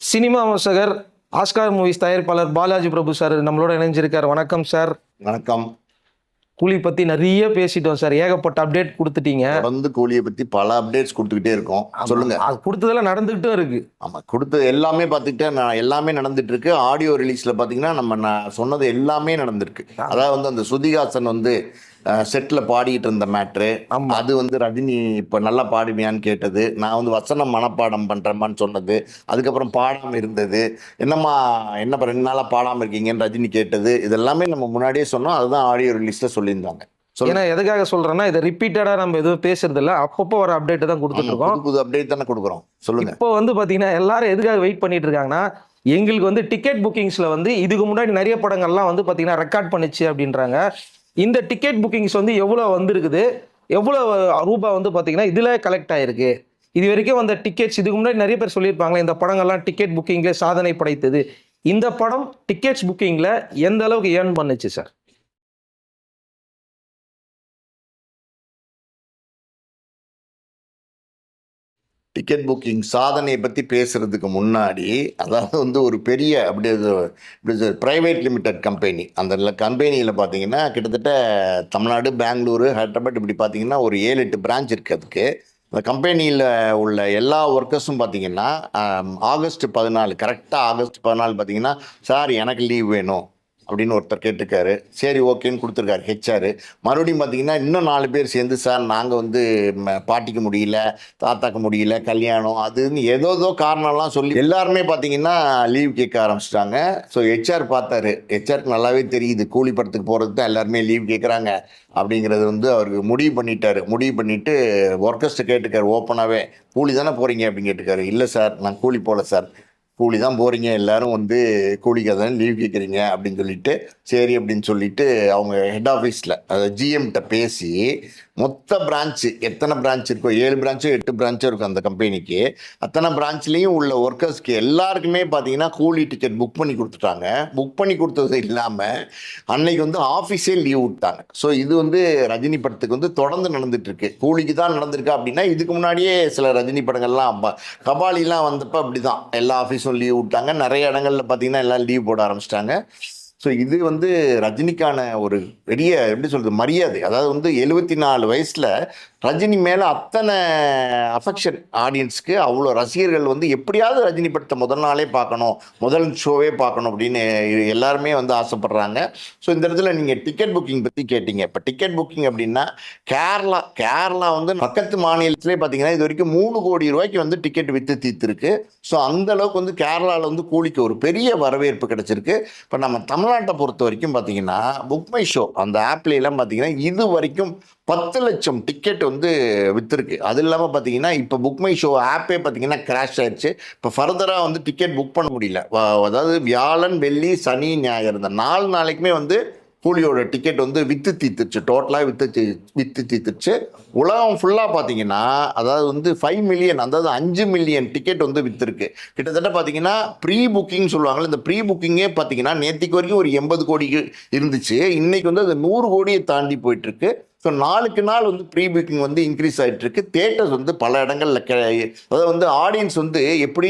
Cinema விமர்சகர் Oscar movies தயாரிப்பாளர் பாலாஜி பிரபு sir நம்மளோட இணைஞ்சிருக்கார். வணக்கம் சார். வணக்கம். கூலி பத்தி நிறைய பேசிட்டோம் சார். ஏகப்பட்ட அப்டேட் கொடுத்துட்டீங்க. தொடர்ந்து கூலியை பத்தி பல அப்டேட்ஸ் கொடுத்துக்கிட்டே இருக்கோம். சொல்லுங்க. அது கொடுத்ததெல்லாம் நடந்துகிட்டும் இருக்கு. ஆமா. கொடுத்து எல்லாமே பார்த்துக்கிட்டே நான் எல்லாமே நடந்துட்டு இருக்கு ஆடியோ ரிலீஸ்ல பாத்தீங்கன்னா நம்ம நான் சொன்னது எல்லாமே நடந்திருக்கு. அதாவது வந்து அந்த சுதிகாசன் வந்து செட்டில் பாடிட்டு இருந்த மேட்ரு. அது வந்து ரஜினி இப்போ நல்லா பாடுவியான்னு கேட்டது. நான் வந்து வசனம் மனப்பாடம் பண்றேம்மான்னு சொன்னது. அதுக்கப்புறம் பாடாம இருந்தது. என்னம்மா என்னப்பா ரெண்டு நாளா பாடாம இருக்கீங்கன்னு ரஜினி கேட்டது. இதெல்லாமே நம்ம முன்னாடியே சொன்னோம். அதுதான் ஆடியோ ரிலீஸ்ல சொல்லியிருந்தாங்க. ஏன்னா எதுக்காக சொல்றேன்னா இதை ரிப்பீட்டடா நம்ம எதுவும் பேசுறது இல்ல அப்பப்போ வர அப்டேட் தான் கொடுத்துட்டு இருக்கோம். புது புது அப்டேட் தானே கொடுக்குறோம். சொல்லுங்க. இப்போ வந்து பாத்தீங்கன்னா எல்லாரும் எதுக்காக வெயிட் பண்ணிட்டு இருக்காங்கன்னா எங்களுக்கு வந்து டிக்கெட் புக்கிங்ஸ்ல வந்து இதுக்கு முன்னாடி நிறைய படங்கள்லாம் வந்து பாத்தீங்கன்னா ரெக்கார்ட் பண்ணுச்சு அப்படின்றாங்க. இந்த டிக்கெட் புக்கிங்ஸ் வந்து எவ்வளோ வந்திருக்குது? எவ்வளோ ரூபாய் வந்து பார்த்தீங்கன்னா இதில் கலெக்ட் ஆயிருக்கு. இது வரைக்கும் வந்த டிக்கெட்ஸ் இதுக்கு முன்னாடி நிறைய பேர் சொல்லியிருப்பாங்களே இந்த படங்கள்லாம் டிக்கெட் புக்கிங்கில் சாதனை படைத்தது. இந்த படம் டிக்கெட்ஸ் புக்கிங்கில் எந்த அளவுக்கு ஏர்ன் பண்ணுச்சு சார் டிக்கெட் புக்கிங் சாதனையை பற்றி பேசுகிறதுக்கு முன்னாடி அதாவது வந்து ஒரு பெரிய அப்படி ப்ரைவேட் லிமிடெட் கம்பெனி அந்த கம்பெனியில் பார்த்தீங்கன்னா கிட்டத்தட்ட தமிழ்நாடு பெங்களூரு ஹைதராபாத் இப்படி பார்த்தீங்கன்னா ஒரு ஏழு எட்டு பிரான்ச் இருக்குது அதுக்கு. அந்த கம்பெனியில் உள்ள எல்லா ஒர்க்கர்ஸும் பார்த்தீங்கன்னா ஆகஸ்ட் பதினாலு கரெக்டாக ஆகஸ்ட் பதினாலு பார்த்தீங்கன்னா சார் எனக்கு லீவ் வேணும். அப்படின்னு ஒருத்தர் கேட்டிருக்காரு. சரி ஓகேன்னு கொடுத்துருக்காரு ஹெச்ஆர். மறுபடியும் பார்த்தீங்கன்னா இன்னும் நாலு பேர் சேர்ந்து சார் நாங்கள் வந்து ம, முடியல தாத்தாக்கு முடியல கல்யாணம் அதுன்னு ஏதோ ஏதோ காரணம்லாம் சொல்லி எல்லாருமே பார்த்தீங்கன்னா லீவ் கேட்க ஆரம்பிச்சிட்டாங்க. ஸோ ஹெச்ஆர் பார்த்தாரு. ஹெச்ஆருக்கு நல்லாவே தெரியுது. கூலி படத்துக்கு போகிறது தான் எல்லாருமே லீவ் கேட்குறாங்க அப்படிங்கிறது வந்து அவருக்கு முடிவு பண்ணிட்டாரு. முடிவு பண்ணிட்டு ஒர்க்கர்ஸ்ட்டு கேட்டுக்காரு ஓப்பனாகவே கூலி தானே போகிறீங்க அப்படின்னு கேட்டுக்காரு இல்லை சார் நான் கூலி போகல சார். கூலி தான் போகிறீங்க எல்லாரும் வந்து கூலிக்கு தான் லீவ் கேட்குறீங்க அப்படின்னு சொல்லிட்டு சரி அப்படின்னு சொல்லிட்டு அவங்க ஹெட் ஆஃபீஸில் அதாவது ஜிஎம்கிட்ட பேசி மொத்த பிரான்ச்சு எத்தனை பிரான்ச் இருக்கோ ஏழு பிரான்ச்சோ எட்டு பிரான்ச்சோ இருக்கும் அந்த கம்பெனிக்கு அத்தனை பிரான்ச்லேயும் உள்ள ஒர்க்கர்ஸ்க்கு எல்லாருக்குமே பார்த்தீங்கன்னா கூலி டிக்கெட் புக் பண்ணி கொடுத்துட்டாங்க. புக் பண்ணி கொடுத்தது இல்லாமல் அன்னைக்கு வந்து ஆஃபீஸே லீவ் விட்டாங்க. ஸோ இது வந்து ரஜினி படத்துக்கு வந்து தொடர்ந்து நடந்துட்டு இருக்கு கூலிக்கு தான் நடந்திருக்கு அப்படின்னா இதுக்கு முன்னாடியே சில ரஜினி படங்கள்லாம் கபாலிலாம் வந்தப்போ அப்படி தான் எல்லா ஆஃபீஸும் லீவ் விட்டாங்க. நிறைய இடங்களில் பார்த்தீங்கன்னா எல்லாம் லீவ் போட ஆரம்பிச்சிட்டாங்க. ஸோ இது வந்து ரஜினிக்கான ஒரு பெரிய எப்படி சொல்கிறது மரியாதை. அதாவது வந்து எழுபத்தி நாலு வயசில் ரஜினி மேலே அத்தனை அஃபெக்ஷன் ஆடியன்ஸ்க்கு அவ்வளோ ரசிகர்கள் வந்து எப்படியாவது ரஜினி படத்தை முதல் நாளே பார்க்கணும் முதல் ஷோவே பார்க்கணும் அப்படின்னு எல்லாருமே வந்து ஆசைப்படுறாங்க. ஸோ இந்த இடத்துல நீங்கள் டிக்கெட் புக்கிங் பற்றி கேட்டீங்க. இப்போ டிக்கெட் புக்கிங் அப்படின்னா கேரளா கேரளா வந்து பக்கத்து மாநிலத்திலே பார்த்தீங்கன்னா இது வரைக்கும் மூணு கோடி ரூபாய்க்கு வந்து டிக்கெட் விற்று தீர்த்துருக்கு. ஸோ அந்த அளவுக்கு வந்து கேரளாவில் வந்து கூலிக்கு ஒரு பெரிய வரவேற்பு கிடைச்சிருக்கு. இப்போ நம்ம தமிழ்நாட்டை பொறுத்த வரைக்கும் பார்த்தீங்கன்னா புக்மை ஷோ அந்த ஆப்லாம் எல்லாம் பார்த்தீங்கன்னா இது வரைக்கும் பத்து லட்சம் டிக்கெட் வந்து விற்றுருக்கு அது இல்லாமல் பார்த்தீங்கன்னா இப்போ புக் மை ஷோ ஆப்பே பார்த்தீங்கன்னா கிராஷ் ஆயிடுச்சு இப்போ ஃபர்தராக வந்து டிக்கெட் புக் பண்ண முடியல. அதாவது வியாழன் வெள்ளி சனி ஞாயிறு இந்த நாலு நாளைக்குமே வந்து கூலியோட டிக்கெட் வந்து வித்து தீத்துருச்சு. டோட்டலாக வித்து தீ- வித்து தீத்துருச்சு. உலகம் ஃபுல்லாக பார்த்தீங்கன்னா அதாவது வந்து ஃபைவ் மில்லியன் அதாவது அஞ்சு மில்லியன் டிக்கெட் வந்து விற்றுருக்கு கிட்டத்தட்ட பார்த்தீங்கன்னா ப்ரீ புக்கிங் சொல்லுவாங்கள்ல இந்த ப்ரீ புக்கிங்கே பார்த்தீங்கன்னா நேற்றுக்கு வரைக்கும் ஒரு எண்பது கோடி இருந்துச்சு. இன்றைக்கி வந்து அது நூறு கோடியை தாண்டி போயிட்டுருக்கு. ஸோ நாளுக்கு நாள் வந்து ப்ரீ புக்கிங் வந்து இன்க்ரீஸ் ஆகிட்டு இருக்கு தேட்டர்ஸ் வந்து பல இடங்களில் கெ- அதாவது வந்து ஆடியன்ஸ் வந்து எப்படி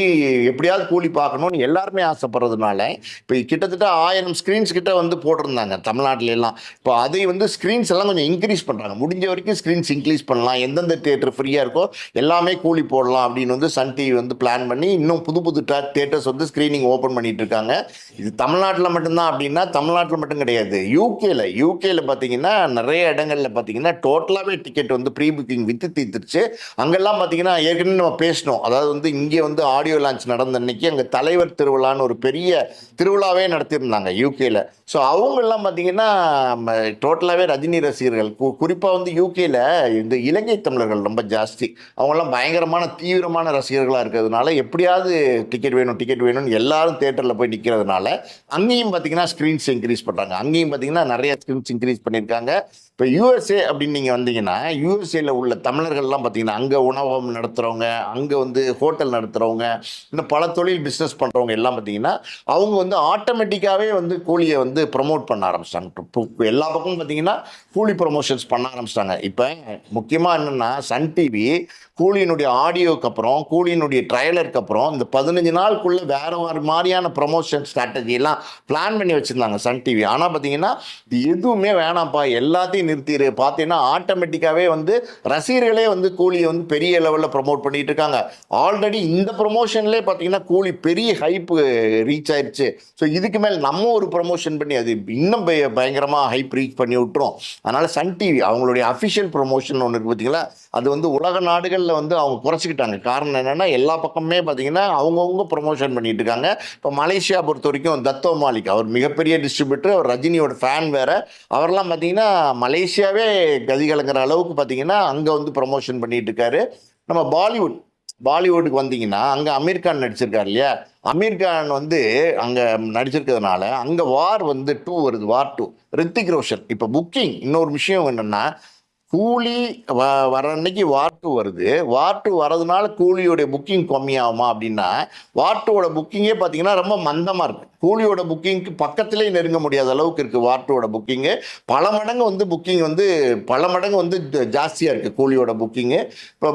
எப்படியாவது கூலி பார்க்கணும்னு எல்லாருமே ஆசைப்படுறதுனால இப்போ கிட்டத்தட்ட ஆயிரம் ஸ்க்ரீன்ஸ் கிட்ட வந்து போட்டிருந்தாங்க தமிழ்நாட்டுல எல்லாம் இப்போ அதை வந்து ஸ்க்ரீன்ஸ் எல்லாம் கொஞ்சம் இன்க்ரீஸ் பண்ணுறாங்க முடிஞ்ச வரைக்கும் ஸ்க்ரீன்ஸ் இன்க்ரீஸ் பண்ணலாம். எந்தெந்த தேட்டர் ஃப்ரீயாக இருக்கோ எல்லாமே கூலி போடலாம் அப்படின்னு வந்து சன் டிவி வந்து பிளான் பண்ணி இன்னும் புது புது தேட்டர்ஸ் வந்து ஸ்க்ரீனிங் ஓப்பன் பண்ணிட்டு இருக்காங்க. இது தமிழ்நாட்டில் மட்டும்தான் அப்படின்னா தமிழ்நாட்டில் மட்டும் கிடையாது. யூகேல யூகேல பார்த்தீங்கன்னா நிறைய இடங்களில் பார்த்தீங்கன்னா டோட்டலாகவே டிக்கெட் வந்து ப்ரீ புக்கிங் வித்து தீர்த்துருச்சு. அங்கெல்லாம் பார்த்தீங்கன்னா ஏற்கனவே நம்ம பேசினோம். அதாவது வந்து இங்கே வந்து ஆடியோ லான்ச் நடந்த அன்னைக்கு அங்கே தலைவர் திருவிழான்னு ஒரு பெரிய திருவிழாவே நடத்தியிருந்தாங்க யூகேயில் ஸோ அவங்கெல்லாம் பார்த்தீங்கன்னா டோட்டலாகவே ரஜினி ரசிகர்கள். கு குறிப்பாக வந்து யூகேயில் இந்த இலங்கை தமிழர்கள் ரொம்ப ஜாஸ்தி. அவங்கெல்லாம் பயங்கரமான தீவிரமான ரசிகர்களாக இருக்கிறதுனால எப்படியாவது டிக்கெட் வேணும் டிக்கெட் வேணும்னு எல்லாரும் தேட்டரில் போய் நிற்கிறதுனால அங்கேயும் பார்த்தீங்கன்னா ஸ்க்ரீன்ஸ் இன்க்ரீஸ் பண்ணுறாங்க அங்கேயும் பார்த்தீங்கன்னா நிறைய ஸ்க்ரீன்ஸ் இன்க்ரீஸ் பண்ணியிருக்காங்க. இப்போ யூஎஸ்ஏ அப்படின்னு நீங்கள் வந்தீங்கன்னா யூஎஸ்ஏல உள்ள தமிழர்கள்லாம் பார்த்தீங்கன்னா அங்கே உணவகம் நடத்துகிறவங்க அங்கே வந்து ஹோட்டல் நடத்துகிறவங்க இன்னும் பல தொழில் பிஸ்னஸ் பண்ணுறவங்க எல்லாம் பார்த்தீங்கன்னா அவங்க வந்து ஆட்டோமேட்டிக்காகவே வந்து கூலியை வந்து ப்ரமோட் பண்ண ஆரம்பிச்சிட்டாங்க. எல்லா பக்கமும் பார்த்தீங்கன்னா கூலி ப்ரொமோஷன்ஸ் பண்ண ஆரம்பிச்சிட்டாங்க. இப்போ முக்கியமாக என்னென்னா சன் டிவி கூலியினுடைய ஆடியோக்கு அப்புறம் கூலியினுடைய ட்ரைலருக்கு அப்புறம் இந்த பதினஞ்சு நாளுக்குள்ள வேற ஒரு மாதிரியான ப்ரொமோஷன் ஸ்ட்ராட்டஜிலாம் பிளான் பண்ணி வச்சுருந்தாங்க சன் டிவி. ஆனால் பார்த்தீங்கன்னா இது எதுவுமே வேணாம்ப்பா. எல்லாத்தையும் நிறுத்திடு பார்த்தீங்கன்னா ஆட்டோமேட்டிக்காகவே வந்து ரசிகர்களே வந்து கூலியை வந்து பெரிய லெவலில் ப்ரொமோட் பண்ணிட்டு இருக்காங்க. ஆல்ரெடி இந்த ப்ரொமோஷன்லேயே பார்த்தீங்கன்னா கூலி பெரிய ஹைப்பு ரீச் ஆயிடுச்சு ஸோ இதுக்கு மேல் நம்ம ஒரு ப்ரொமோஷன் பண்ணி அது இன்னும் பய- ஹைப் ரீச் பண்ணி விட்டுரும். அதனால் சன் டிவி அவங்களுடைய அஃபிஷியல் ப்ரொமோஷன் ஒன்று இருக்குது பார்த்தீங்களா அது வந்து உலக நாடுகள் நாடுகளில் வந்து அவங்க குறைச்சிக்கிட்டாங்க. காரணம் என்னென்னா எல்லா பக்கமே பார்த்தீங்கன்னா அவங்கவுங்க ப்ரொமோஷன் பண்ணிட்டு இருக்காங்க. இப்போ மலேசியா பொறுத்த வரைக்கும் தத்தோ மாலிக் அவர் மிகப்பெரிய டிஸ்ட்ரிபியூட்டர் அவர் ரஜினியோட ஃபேன் வேறு. அவர்லாம் பார்த்தீங்கன்னா மலேசியாவே கதி கலங்குற அளவுக்கு பார்த்தீங்கன்னா அங்கே வந்து ப்ரொமோஷன் பண்ணிட்டு இருக்காரு. நம்ம பாலிவுட் பாலிவுட்டுக்கு வந்தீங்கன்னா அங்கே அமீர் கான் நடிச்சிருக்காரு இல்லையா? அமீர் கான் வந்து அங்கே நடிச்சிருக்கிறதுனால அங்கே வார் வந்து டூ வருது வார் டூ ரித்திக் ரோஷன். இப்போ புக்கிங் இன்னொரு விஷயம் என்னென்னா கூலி வ வர அன்னைக்கு வார் வருது. வார் வரதுனால கூலியோடைய புக்கிங் கம்மியாகுமா அப்படின்னா வார்ட்டோட புக்கிங்கே பார்த்தீங்கன்னா ரொம்ப மந்தமாக இருக்குது கூலியோட புக்கிங்க்கு பக்கத்திலே நெருங்க முடியாத அளவுக்கு இருக்குது வார்ட்டோட புக்கிங்கு பல மடங்கு வந்து புக்கிங் வந்து பல மடங்கு வந்து ஜாஸ்தியாக இருக்குது கூலியோட புக்கிங்கு இப்போ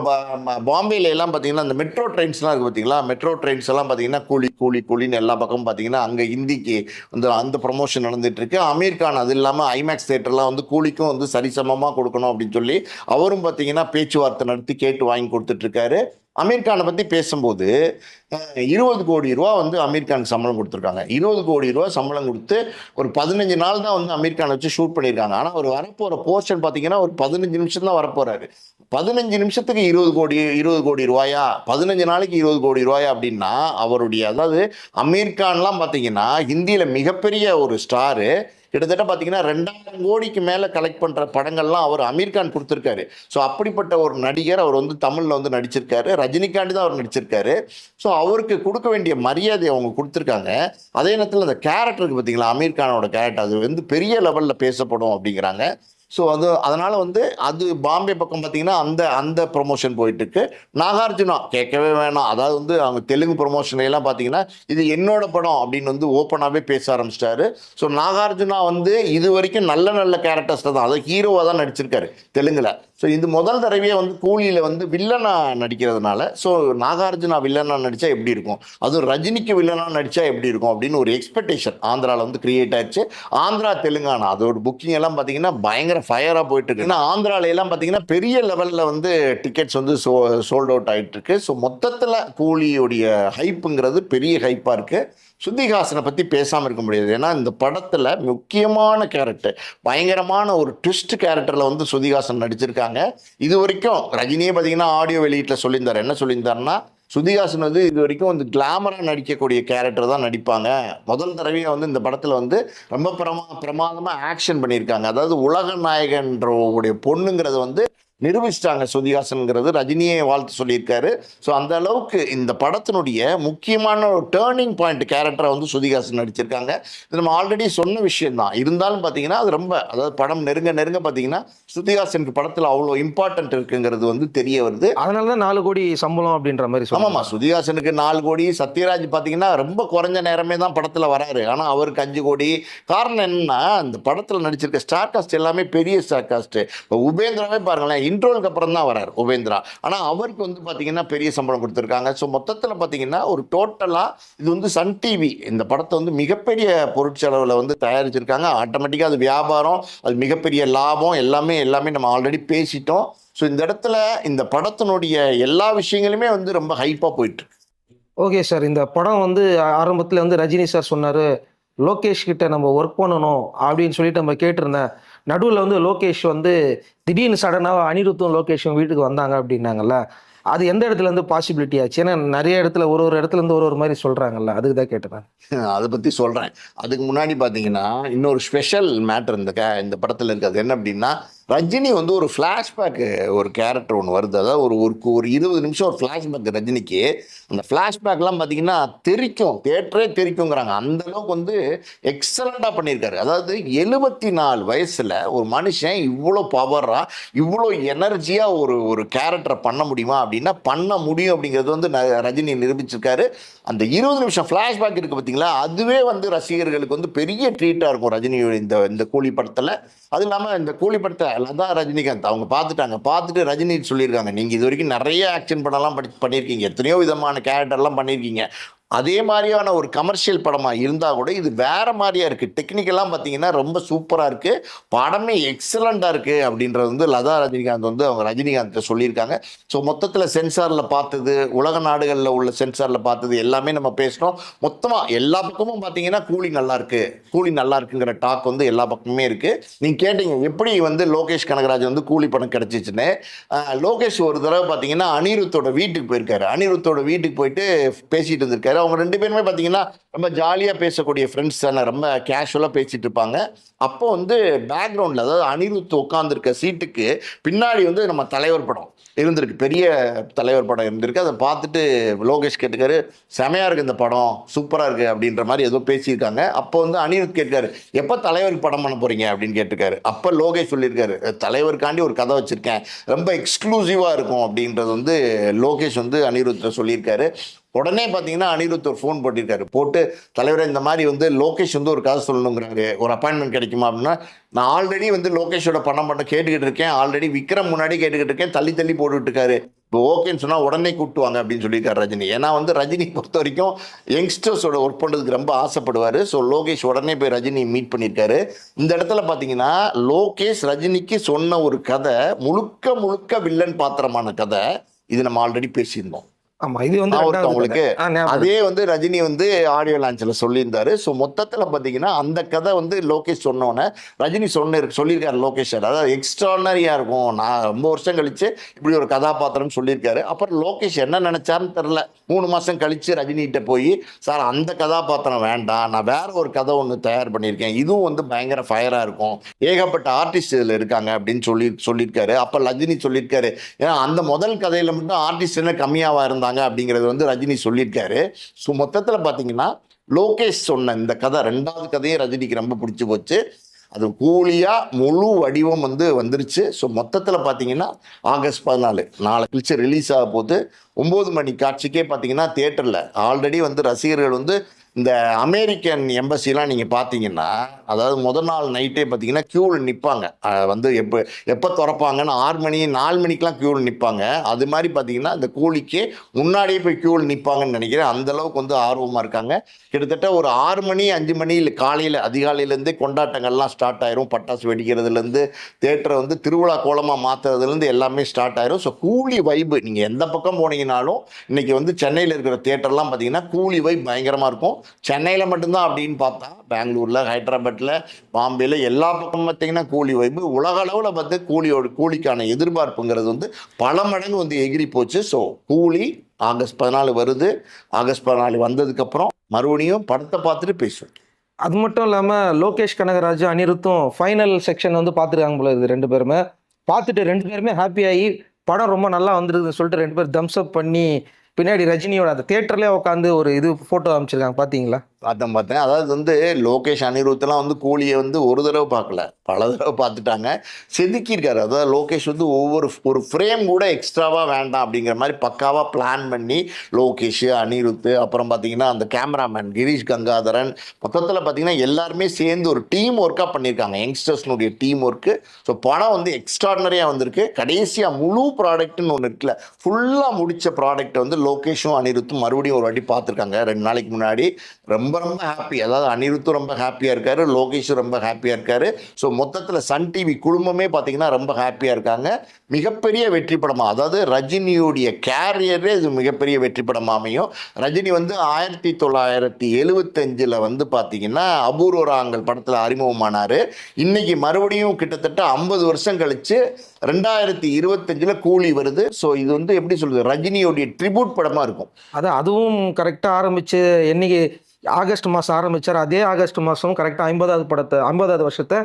பாம்பேல எல்லாம் பார்த்தீங்கன்னா அந்த மெட்ரோ ட்ரெயின்ஸ்லாம் இருக்குது பார்த்தீங்களா மெட்ரோ ட்ரெயின்ஸ் எல்லாம் பார்த்தீங்கன்னா கூலி கூலி கூலின்னு எல்லா பக்கமும் பார்த்தீங்கன்னா அங்கே ஹிந்திக்கு வந்து அந்த ப்ரொமோஷன் நடந்துகிட்ருக்கு அமீர்கான் அமீர் கான் அது இல்லாமல் ஐமேக்ஸ் தேட்டர்லாம் வந்து கூலிக்கும் வந்து சரிசமமாக கொடுக்கணும் அப்படின்னு சொல்லி அவரும் பார்த்தீங்கன்னா பேச்சுவார்த்தை நடத்தி கேட்டு வாங்கி கொடுத்துட்ருக்காரு. அமீர்கானை பற்றி பேசும்போது இருபது கோடி ரூபா வந்து அமீர்கானுக்கு சம்பளம் கொடுத்துருக்காங்க. இருபது கோடி ரூபா சம்பளம் கொடுத்து ஒரு பதினஞ்சு நாள் தான் வந்து அமீர்கானை வச்சு ஷூட் பண்ணியிருக்காங்க. ஆனால் அவர் வரப்போகிற போர்ஷன் பார்த்தீங்கன்னா ஒரு பதினஞ்சு நிமிஷம் தான் வரப்போகிறாரு பதினஞ்சு நிமிஷத்துக்கு இருபது கோடி இருபது கோடி ரூபாயா? பதினஞ்சு நாளைக்கு இருபது கோடி ரூபாயா அப்படின்னா அவருடைய அதாவது அமீர்கான்லாம் பார்த்தீங்கன்னா ஹிந்தியில் மிகப்பெரிய ஒரு ஸ்டாரு. கிட்டத்தட்ட பார்த்தீங்கன்னா ரெண்டாயிரம் கோடிக்கு மேலே கலெக்ட் பண்ணுற படங்கள்லாம் அவர் அமீர் கான் கொடுத்துருக்காரு. ஸோ அப்படிப்பட்ட ஒரு நடிகர் அவர் வந்து தமிழில் வந்து நடிச்சிருக்காரு. ரஜினிகாந்த் தான் அவர் நடிச்சிருக்காரு. ஸோ அவருக்கு கொடுக்க வேண்டிய மரியாதை அவங்க கொடுத்துருக்காங்க. அதே நேரத்தில் அந்த கேரக்டருக்கு பார்த்தீங்களா அமீர் கானோட கேரக்டர் அது வந்து பெரிய லெவலில் பேசப்படும் அப்படிங்கிறாங்க. ஸோ அது அதனால் வந்து அது பாம்பே பக்கம் பார்த்தீங்கன்னா அந்த அந்த ப்ரொமோஷன் போயிட்டுருக்கு. நாகார்ஜுனா கேட்கவே வேணாம். அதாவது வந்து அவங்க தெலுங்கு ப்ரொமோஷன்லாம் பார்த்தீங்கன்னா இது என்னோட படம் அப்படின்னு வந்து ஓப்பனாகவே பேச ஆரம்பிச்சிட்டாரு. ஸோ நாகார்ஜுனா வந்து இது வரைக்கும் நல்ல நல்ல கேரக்டர்ஸ் தான். அதாவது ஹீரோவாக தான் நடிச்சிருக்காரு தெலுங்கில். ஸோ இது முதல் தடவையே வந்து கூலியில் வந்து வில்லனா நடிக்கிறதுனால ஸோ நாகார்ஜுனா வில்லனா நடித்தா எப்படி இருக்கும்? அதுவும் ரஜினிக்கு வில்லனா நடித்தா எப்படி இருக்கும்? அப்படின்னு ஒரு எக்ஸ்பெக்டேஷன் ஆந்திராவில் வந்து கிரியேட் ஆயிடுச்சு. ஆந்திரா தெலுங்கானா அதோட புக்கிங் எல்லாம் பார்த்தீங்கன்னா பயங்கர ஃபயராக போயிட்டு இருக்கு ஏன்னா எல்லாம் பார்த்தீங்கன்னா பெரிய லெவலில் வந்து டிக்கெட்ஸ் வந்து சோ சோல்ட் அவுட் ஆகிட்டு இருக்கு ஸோ மொத்தத்தில் கூலியுடைய ஹைப்புங்கிறது பெரிய ஹைப்பாக இருக்கு. சுத்திகாசனை பற்றி பேசாமல் இருக்க முடியாது. ஏன்னா இந்த படத்தில் முக்கியமான கேரக்டர் பயங்கரமான ஒரு ட்விஸ்ட் கேரக்டரில் வந்து சுதிகாசன் நடிச்சிருக்காங்க. இது வரைக்கும் ரஜினியே பார்த்தீங்கன்னா ஆடியோ வெளியீட்டில் சொல்லியிருந்தார். என்ன சொல்லியிருந்தாருன்னா சுதிகாசன் வந்து இது வரைக்கும் வந்து கிளாமராக நடிக்கக்கூடிய கேரக்டர் தான் நடிப்பாங்க. முதல் தடவையாக வந்து இந்த படத்தில் வந்து ரொம்ப பிரமா பிரமாதமாக ஆக்ஷன் பண்ணியிருக்காங்க. அதாவது உலக நாயகன்றவுடைய பொண்ணுங்கிறது வந்து நிரூபிச்சிட்டாங்க சுதிகாசன்ங்கிறது ரஜினியை வாழ்த்து சொல்லியிருக்காரு. ஸோ அந்த அளவுக்கு இந்த படத்தினுடைய முக்கியமான ஒரு டேர்னிங் பாயிண்ட் கேரக்டரை வந்து சுதிகாசன் நடிச்சிருக்காங்க. இது நம்ம ஆல்ரெடி சொன்ன விஷயம் தான் இருந்தாலும் பார்த்தீங்கன்னா அது ரொம்ப அதாவது படம் நெருங்க நெருங்க பார்த்தீங்கன்னா சுதிகாசனுக்கு படத்தில் அவ்வளோ இம்பார்ட்டன்ட் இருக்குங்கிறது வந்து தெரிய வருது. அதனால தான் நாலு கோடி சம்பளம் அப்படின்ற மாதிரி ஆமாம்மா சொல்லுவாங்க சுதிகாசனுக்கு நாலு கோடி சத்யராஜ் பார்த்தீங்கன்னா ரொம்ப குறைஞ்ச நேரமே தான் படத்தில் வராரு. ஆனால் அவருக்கு அஞ்சு கோடி. காரணம் என்னன்னா இந்த படத்தில் நடிச்சிருக்க ஸ்டார் காஸ்ட் எல்லாமே பெரிய ஸ்டார் காஸ்ட் இப்போ உபேந்திராவே பாருங்களேன் இன்ட்ரோலுக்கு அப்புறம் தான் வரார் உபேந்திரா. ஆனால் அவருக்கு வந்து பார்த்தீங்கன்னா பெரிய சம்பளம் கொடுத்துருக்காங்க. ஸோ மொத்தத்தில் பார்த்தீங்கன்னா ஒரு டோட்டலாக இது வந்து சன் டிவி இந்த படத்தை வந்து மிகப்பெரிய பொருட்செலவில் வந்து தயாரிச்சிருக்காங்க. ஆட்டோமேட்டிக்காக அது வியாபாரம் அது மிகப்பெரிய லாபம் எல்லாமே எல்லாமே நம்ம ஆல்ரெடி பேசிட்டோம். ஸோ இந்த இடத்துல இந்த படத்தினுடைய எல்லா விஷயங்களுமே வந்து ரொம்ப ஹைப்பாக போயிட்டுருக்கு ஓகே சார் இந்த படம் வந்து ஆரம்பத்தில் வந்து ரஜினி சார் சொன்னார் லோகேஷ் கிட்ட நம்ம ஒர்க் பண்ணணும் அப்படின்னு சொல்லிட்டு நம்ம கேட்டிருந்தேன். நடுவில் வந்து லோகேஷ் வந்து திடீர்னு சடனாக அனிருத்தும் லோகேஷும் வீட்டுக்கு வந்தாங்க அப்படின்னாங்கல்ல? அது எந்த இடத்துல இருந்து பாசிபிலிட்டி ஆச்சு? ஏன்னா நிறைய இடத்துல ஒரு ஒரு இடத்துல இருந்து ஒரு ஒரு மாதிரி சொல்கிறாங்கல்ல அதுக்கு தான் கேட்டுறேன் அதை பற்றி சொல்கிறேன் அதுக்கு முன்னாடி பாத்தீங்கன்னா இன்னொரு ஸ்பெஷல் மேட்டர் இந்த இந்த படத்தில் இருக்குது. என்ன அப்படின்னா ரஜினி வந்து ஒரு ஃப்ளாஷ்பேக்கு ஒரு கேரக்டர் ஒன்று வருது. அதாவது ஒரு ஒரு ஒரு இருபது நிமிஷம் ஒரு ஃப்ளாஷ்பேக் ரஜினிக்கு. அந்த ஃப்ளாஷ்பேக்லாம் பார்த்தீங்கன்னா தெரிக்கும். தேட்டரே தெரிக்குங்கிறாங்க அந்த அளவுக்கு வந்து எக்ஸலண்ட்டாக பண்ணியிருக்காரு. அதாவது எழுபத்தி நாலு வயசில் ஒரு மனுஷன் இவ்வளோ பவராக இவ்வளோ எனர்ஜியாக ஒரு ஒரு கேரக்டரை பண்ண முடியுமா அப்படின்னா பண்ண முடியும் அப்படிங்கிறது வந்து ந- ரஜினி நிரூபிச்சிருக்காரு. அந்த இருபது நிமிஷம் ஃப்ளாஷ்பேக் இருக்குது பார்த்தீங்களா அதுவே வந்து ரசிகர்களுக்கு வந்து பெரிய ட்ரீட்டாக இருக்கும் ரஜினியோட இந்த இந்த கூலி படத்தில். அது இல்லாமல் இந்த கூலி படத்தை லதா ரஜினிகாந்த். அவங்க பார்த்துட்டாங்க. பார்த்துட்டு ரஜினி சொல்லியிருக்காங்க. நீங்கள் இது வரைக்கும் நிறைய ஆக்ஷன் படம்லாம் படி பண்ணியிருக்கீங்க. எத்தனையோ விதமான கேரக்டர்லாம் பண்ணியிருக்கீங்க. அதே மாதிரியான ஒரு கமர்ஷியல் படமாக இருந்தால் கூட இது வேறு மாதிரியாக இருக்குது டெக்னிக்கலாக பார்த்தீங்கன்னா ரொம்ப சூப்பராக இருக்குது படமே எக்ஸலண்ட்டாக இருக்குது அப்படின்றது வந்து லதா ரஜினிகாந்த் வந்து அவங்க ரஜினிகாந்த் சொல்லியிருக்காங்க. ஸோ மொத்தத்தில் சென்சாரில் பார்த்தது உலக நாடுகளில் உள்ள சென்சாரில் பார்த்தது எல்லாமே நம்ம பேசுகிறோம் மொத்தமாக எல்லா பக்கமும் பார்த்தீங்கன்னா கூலி நல்லா இருக்குது கூலி நல்லா இருக்குங்கிற டாக் வந்து எல்லா பக்கமுமே இருக்குது நீங்கள் கேட்டீங்க எப்படி வந்து லோகேஷ் கனகராஜ் வந்து கூலி பணம் கிடச்சிச்சுன்னு? லோகேஷ் ஒரு தடவை பார்த்தீங்கன்னா அனிருத்தோட வீட்டுக்கு போயிருக்காரு. அனிருத்தோட வீட்டுக்கு போயிட்டு பேசிகிட்டு இருந்திருக்காரு. அவங்க ரெண்டு பேருமே பார்த்தீங்கன்னா ரொம்ப ஜாலியாக பேசக்கூடிய ஃப்ரெண்ட்ஸ் தானே ரொம்ப கேஷுவலாக பேசிட்டு இருப்பாங்க. அப்போ வந்து பேக்ரவுண்டில் அதாவது அனிருத் உட்காந்துருக்க சீட்டுக்கு பின்னாடி வந்து நம்ம தலைவர் படம் இருந்திருக்கு. பெரிய தலைவர் படம் இருந்திருக்கு. அதை பார்த்துட்டு லோகேஷ் கேட்டுக்காரு செமையாக இருக்குது இந்த படம் சூப்பராக இருக்குது அப்படின்ற மாதிரி ஏதோ பேசியிருக்காங்க. அப்போ வந்து அனிருத் கேட்காரு எப்போ தலைவருக்கு படம் பண்ண போகிறீங்க அப்படின்னு கேட்டிருக்காரு அப்போ லோகேஷ் சொல்லியிருக்காரு தலைவருக்காண்டி ஒரு கதை வச்சுருக்கேன். ரொம்ப எக்ஸ்க்ளூசிவாக இருக்கும் அப்படின்றது வந்து லோகேஷ் வந்து அனிருத்தை சொல்லியிருக்காரு. உடனே பார்த்தீங்கன்னா அனிருத் ஒரு ஃபோன் போட்டிருக்காரு. போட்டு தலைவரை இந்த மாதிரி வந்து லோகேஷ் வந்து ஒரு கதை சொல்லணுங்கிறாரு. ஒரு அப்பாயின்மெண்ட் கிடைக்குமா? அப்படின்னா நான் ஆல்ரெடி வந்து லோகேஷோட பணம் பண்ண கேட்டுக்கிட்டு இருக்கேன். ஆல்ரெடி விக்ரம் முன்னாடி கேட்டுக்கிட்டு இருக்கேன். தள்ளி தள்ளி போட்டுட்டு இருக்காரு. இப்போ ஓகேன்னு சொன்னால் உடனே கூப்பிட்டுவாங்க அப்படின்னு சொல்லியிருக்காரு ரஜினி. ஏன்னா வந்து ரஜினி பொறுத்த வரைக்கும் யங்ஸ்டர்ஸோட ஒர்க் பண்ணுறதுக்கு ரொம்ப ஆசைப்படுவார். ஸோ லோகேஷ் உடனே போய் ரஜினி மீட் பண்ணியிருக்காரு. இந்த இடத்துல பார்த்தீங்கன்னா லோகேஷ் ரஜினிக்கு சொன்ன ஒரு கதை முழுக்க முழுக்க வில்லன் பாத்திரமான கதை இது நம்ம ஆல்ரெடி பேசியிருந்தோம். ஆமா இது வந்து இருக்கு. அதே வந்து ரஜினி வந்து ஆடியோ லான்ச்சில் சொல்லியிருந்தாரு. ஸோ மொத்தத்தில் பார்த்தீங்கன்னா அந்த கதை வந்து லோகேஷ் சொன்னோன்னே ரஜினி சொன்ன சொல்லியிருக்காரு லோகேஷ் சார். அதாவது எக்ஸ்ட்ரானரியாக இருக்கும். நான் ரொம்ப வருஷம் கழிச்சு இப்படி ஒரு கதாபாத்திரம் சொல்லியிருக்காரு. அப்புறம் லோகேஷ் என்ன நினைச்சாருன்னு தெரில மூணு மாதம் கழிச்சு ரஜினிகிட்ட போய் சார் அந்த கதாபாத்திரம் வேண்டாம். நான் வேற ஒரு கதை ஒன்று தயார் பண்ணியிருக்கேன். இதுவும் வந்து பயங்கர ஃபயராக இருக்கும். ஏகப்பட்ட ஆர்டிஸ்ட் இதில் இருக்காங்க அப்படின்னு சொல்லி சொல்லியிருக்காரு. அப்போ ரஜினி சொல்லியிருக்காரு. ஏன்னா அந்த முதல் கதையில் மட்டும் ஆர்டிஸ்ட் என்ன கம்மியாவா இருந்தாங்க. அப்படிங்கிறது வந்து ரஜினி சொல்லியிருக்காரு. ஸோ மொத்தத்தில் பார்த்தீங்கன்னா லோகேஷ் சொன்ன இந்த கதை ரெண்டாவது கதையும் ரஜினிக்கு ரொம்ப பிடிச்சி போச்சு. அது கூலியாக முழு வடிவம் வந்து வந்துருச்சு. ஸோ மொத்தத்தில் பார்த்தீங்கன்னா ஆகஸ்ட் பதினாலு நாளை கழிச்சு ரிலீஸ் ஆக போது ஒம்பது மணி காட்சிக்கே பார்த்தீங்கன்னா தேட்டரில் ஆல்ரெடி வந்து ரசிகர்கள் வந்து இந்த அமெரிக்கன் எம்பசிலாம் நீங்கள் பார்த்தீங்கன்னா அதாவது முதல் நாள் நைட்டே பார்த்தீங்கன்னா க்யூவில் நிற்பாங்க வந்து எப்போ எப்போ திறப்பாங்கன்னு ஆறு மணி நாலு மணிக்கெலாம் க்யூவில் நிற்பாங்க அது மாதிரி பார்த்தீங்கன்னா இந்த கூலிக்கு முன்னாடியே போய் க்யூவில் நிற்பாங்கன்னு நினைக்கிறேன். அந்த அளவுக்கு வந்து ஆர்வமாக இருக்காங்க. கிட்டத்தட்ட ஒரு ஆறு மணி அஞ்சு மணி இல்லை காலையில் அதிகாலையிலேருந்தே கொண்டாட்டங்கள்லாம் ஸ்டார்ட் ஆயிரும். பட்டாசு வெடிக்கிறதுலேருந்து தேட்டரை வந்து திருவிழா கோலமாக மாற்றுறதுலேருந்து எல்லாமே ஸ்டார்ட் ஆயிரும். ஸோ கூலி வைபு நீங்கள் எந்த பக்கம் போனீங்கனாலும் இன்றைக்கி வந்து சென்னையில் இருக்கிற தேட்டர்லாம் பார்த்தீங்கன்னா கூலி வைப் பயங்கரமாக இருக்கும். சென்னையில் மட்டும்தான் அப்படின்னு பார்த்தா பெங்களூரில் ஹைதராபாத்தில் பாம்பேயில் எல்லா பக்கமும் பார்த்திங்கன்னா கூலி வைப்பு. உலக அளவில் பார்த்து கூலியோட கூலிக்கான எதிர்பார்ப்புங்கிறது வந்து பல மடங்கு வந்து எகிரி போச்சு. ஸோ கூலி ஆகஸ்ட் பதினாலு வருது. ஆகஸ்ட் பதினாலு வந்ததுக்கப்புறம் மறுபடியும் படத்தை பார்த்துட்டு பேசுவோம். அது மட்டும் இல்லாமல் லோகேஷ் கனகராஜ் அனிருத்தும் ஃபைனல் செக்ஷன் வந்து பார்த்துருக்காங்க போல இது ரெண்டு பேருமே. பார்த்துட்டு ரெண்டு பேருமே ஹாப்பி ஆகி படம் ரொம்ப நல்லா வந்துருக்குதுன்னு சொல்லிட்டு ரெண்டு பேரும் தம்ஸ் அப் பண்ணி பின்னாடி ரஜினியோட அந்த தேட்டர்லேயே உட்காந்து ஒரு இது ஃபோட்டோ அமைச்சிருக்காங்க பார்த்தீங்களா பார்த்தேன் பார்த்தேன். அதாவது வந்து லோகேஷ் அனிருத்லாம் வந்து கூலியை வந்து ஒரு தடவை பார்க்கல. பல தடவை பார்த்துட்டாங்க. செதுக்கியிருக்காரு. அதாவது லோகேஷ் வந்து ஒவ்வொரு ஒரு ஃப்ரேம் கூட எக்ஸ்ட்ராவாக வேண்டாம் அப்படிங்கிற மாதிரி பக்காவாக பிளான் பண்ணி லோகேஷ் அனிருத் அப்புறம் பார்த்தீங்கன்னா அந்த கேமராமேன் கிரீஷ் கங்காதரன் மொத்தத்தில் பார்த்தீங்கன்னா எல்லாருமே சேர்ந்து ஒரு டீம் ஒர்க்காக பண்ணியிருக்காங்க. யங்ஸ்டர்ஸ்னுடைய டீம் ஒர்க்கு ஸோ படம் வந்து எக்ஸ்ட்ராடனரியாக வந்திருக்கு. கடைசியாக முழு ப்ராடக்ட்னு ஒன்று இருக்குல்ல ஃபுல்லாக முடித்த ப்ராடக்ட் வந்து லோகேஷும் அனிருத்தும் மறுபடியும் ஒரு வாட்டி பார்த்துருக்காங்க. ரெண்டு நாளைக்கு முன்னாடி. ரொம்ப ரொம்ப ஹாப்பி அதாவது அனிருத்தும் ரொம்ப ஹாப்பியாக இருக்காரு லோகேஷும் ரொம்ப ஹாப்பியாக இருக்காரு. ஸோ மொத்தத்தில் சன் டிவி குடும்பமே பார்த்தீங்கன்னா ரொம்ப ஹாப்பியாக இருக்காங்க. மிகப்பெரிய வெற்றி படமாக அதாவது ரஜினியுடைய கேரியரே இது மிகப்பெரிய வெற்றி படமாக அமையும். ரஜினி வந்து ஆயிரத்தி தொள்ளாயிரத்தி எழுவத்தஞ்சில் வந்து பார்த்தீங்கன்னா அபூர்வ ராங்கல் படத்தில் அறிமுகமானார். இன்றைக்கி மறுபடியும் கிட்டத்தட்ட ஐம்பது வருஷம் கழிச்சு ரெண்டாயிரத்தி இருபத்தஞ்சில் கூலி வருது. ஸோ இது வந்து எப்படி சொல்றது? ரஜினியோடைய ட்ரிபியூட் படமாக இருக்கும். அதான் அதுவும் கரெக்டாக ஆரம்பிச்சு என்னைக்கு ஆகஸ்ட் மாதம் ஆரம்பிச்சார் அதே ஆகஸ்ட் மாதம் கரெக்டாக ஐம்பதாவது படத்தை ஐம்பதாவது வருஷத்தை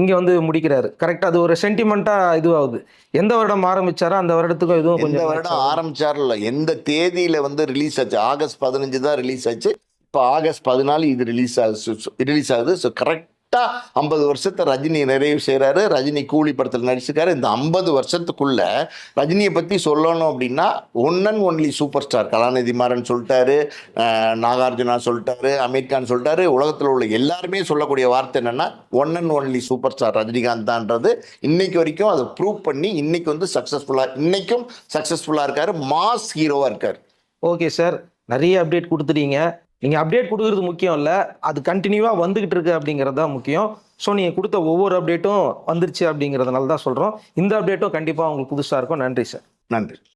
இங்கே வந்து முடிக்கிறாரு. கரெக்டாக அது ஒரு சென்டிமெண்ட்டாக இதுவாகுது. எந்த வருடம் ஆரம்பிச்சாரோ அந்த வருடத்துக்கும் இதுவும் எந்த கொஞ்சம் வருடம் ஆரம்பிச்சார்ல எந்த தேதியில வந்து ரிலீஸ் ஆச்சு? ஆகஸ்ட் பதினஞ்சு தான் ரிலீஸ் ஆச்சு. இப்போ ஆகஸ்ட் பதினாலு இது ரிலீஸ் ஆகுது ரிலீஸ் ஆகுது. ஸோ கரெக்டாக கரெக்டாக ஐம்பது வருஷத்தை ரஜினி நிறைவு செய்கிறாரு ரஜினி கூலி படத்தில் நடிச்சிருக்காரு. இந்த ஐம்பது வருஷத்துக்குள்ள ரஜினியை பற்றி சொல்லணும் அப்படின்னா one and only superstar Kalanithi Maran சொல்லிட்டாரு நாகார்ஜுனா சொல்லிட்டாரு அமீர் கான் சொல்லிட்டாரு. உலகத்தில் உள்ள எல்லாருமே சொல்லக்கூடிய வார்த்தை என்னென்னா one and only super star Rajinikanth தான்றது இன்னைக்கு வரைக்கும் அதை ப்ரூவ் பண்ணி இன்னைக்கு வந்து சக்ஸஸ்ஃபுல்லாக இன்னைக்கும் சக்ஸஸ்ஃபுல்லாக இருக்காரு. மாஸ் ஹீரோவாக இருக்கார். ஓகே சார் நிறைய அப்டேட் கொடுத்துட்டீங்க. நீங்கள் அப்டேட் கொடுக்குறது முக்கியம் இல்லை. அது கண்டினியூவாக வந்துக்கிட்டு இருக்கு அப்படிங்கிறது தான் முக்கியம். ஸோ நீங்கள் கொடுத்த ஒவ்வொரு அப்டேட்டும் வந்துருச்சு அப்படிங்கிறதுனால தான் சொல்கிறோம் இந்த அப்டேட்டும் கண்டிப்பாக உங்களுக்கு புதுசாக இருக்கும். நன்றி சார் நன்றி.